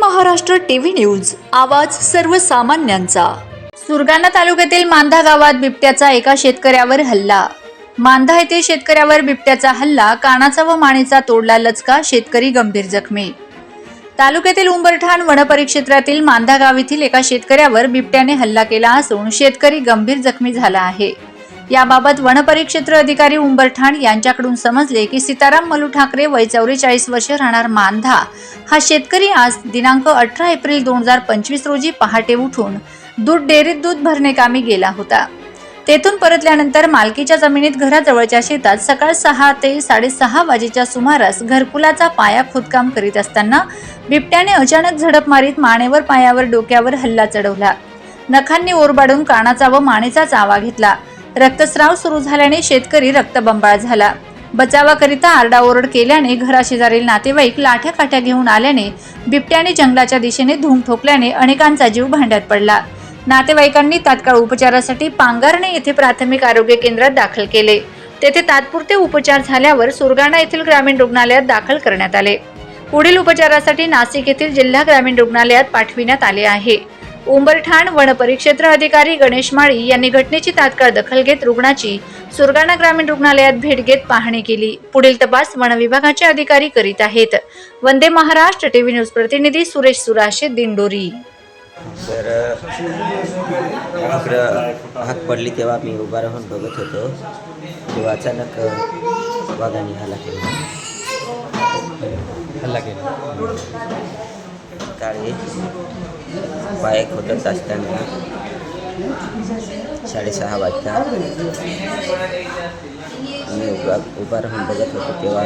Maharashtra TV news. आवाज सर्वसामान्यांचा. सुरगाणा तालुक्यातील मांधा गावात बिबट्याचा एका शेतकऱ्यावर हल्ला. मांधा येथे शेतकऱ्यावर बिबट्याचा हल्ला कानाचा व मानेचा तोडला लचका शेतकरी गंभीर जखमी. तालुक्यातील उंबरठाण वनपरिक्षेत्रातील मांधा गाव येथील एका शेतकऱ्यावर बिबट्याने हल्ला केला असून शेतकरी गंभीर जखमी झाला आहे. याबाबत वनपरिक्षेत्र अधिकारी उंबरठाण यांच्याकडून समजले की सीताराम मलू ठाकरे वय चौवेचाळीस वर्ष राहणार मांधा हा शेतकरी आज दिनांक अठरा एप्रिल दोन हजार पंचवीस रोजी पहाटे उठून दूध डेअरीत दूध भरणे कामी गेला होता. तेथून परतल्यानंतर मालकीच्या जमिनीत घराजवळच्या शेतात सकाळ सहा ते साडेसहा वाजेच्या सुमारास घरकुलाचा पाया खोदकाम करीत असताना बिबट्याने अचानक झडप मारीत मानेवर पायावर डोक्यावर हल्ला चढवला. नखांनी ओरबाडून कानाचा व मानेचा चावा घेतला. रक्तस्राव सुरू झाल्याने शेतकरी रक्तबंबाळ झाला. बचावाकरिता आरडाओरड केल्याने घराशेजारील नातेवाईक लाठ्या काठ्या घेऊन आल्याने बिबट्याने जंगलाच्या दिशेने धूम ठोकल्याने अनेकांचा जीव भांड्यात पडला. नातेवाईकांनी तात्काळ उपचारासाठी पांगारणे येथे प्राथमिक आरोग्य केंद्रात दाखल केले. तेथे तात्पुरते उपचार झाल्यावर सुरगाणा येथील ग्रामीण रुग्णालयात दाखल करण्यात आले. पुढील उपचारासाठी नाशिक येथील जिल्हा ग्रामीण रुग्णालयात पाठविण्यात आले आहे. उंबरठाण वनपरिक्षेत्र अधिकारी गणेश माळी यांनी घटनेची तात्काळ दखल घेत रुग्णाची सुरगाणा ग्रामीण रुग्णालयात भेट घेत पाहणी केली. पुढील तपास वन विभागाचे अधिकारी करीत आहेत. वंदे महाराष्ट्र टीव्ही न्यूज प्रतिनिधी सुरेश सुराशे दिंडोरी. तर इकडं हाक पडली तेव्हा मी उभा राहून बघत होतो. तेव्हा अचानक वाघाने हल्ला केला. हल्ला केला. काळी पाय खोदत असताना साडेसहा वाजता. मी उभा उभा राहून बघत होतो तेव्हा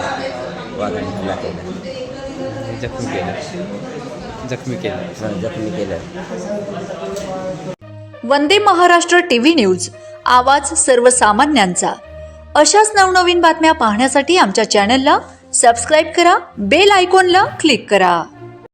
वाघाने हल्ला केला. जखमी केलं. जखमी केलं. जखमी केलं. वंदे महाराष्ट्र टीव्ही न्यूज आवाज सर्वसामान्यांचा. अशाच नवनवीन बातम्या पाहण्यासाठी आमच्या चॅनलला सबस्क्राईब करा बेल आयकॉनला क्लिक करा.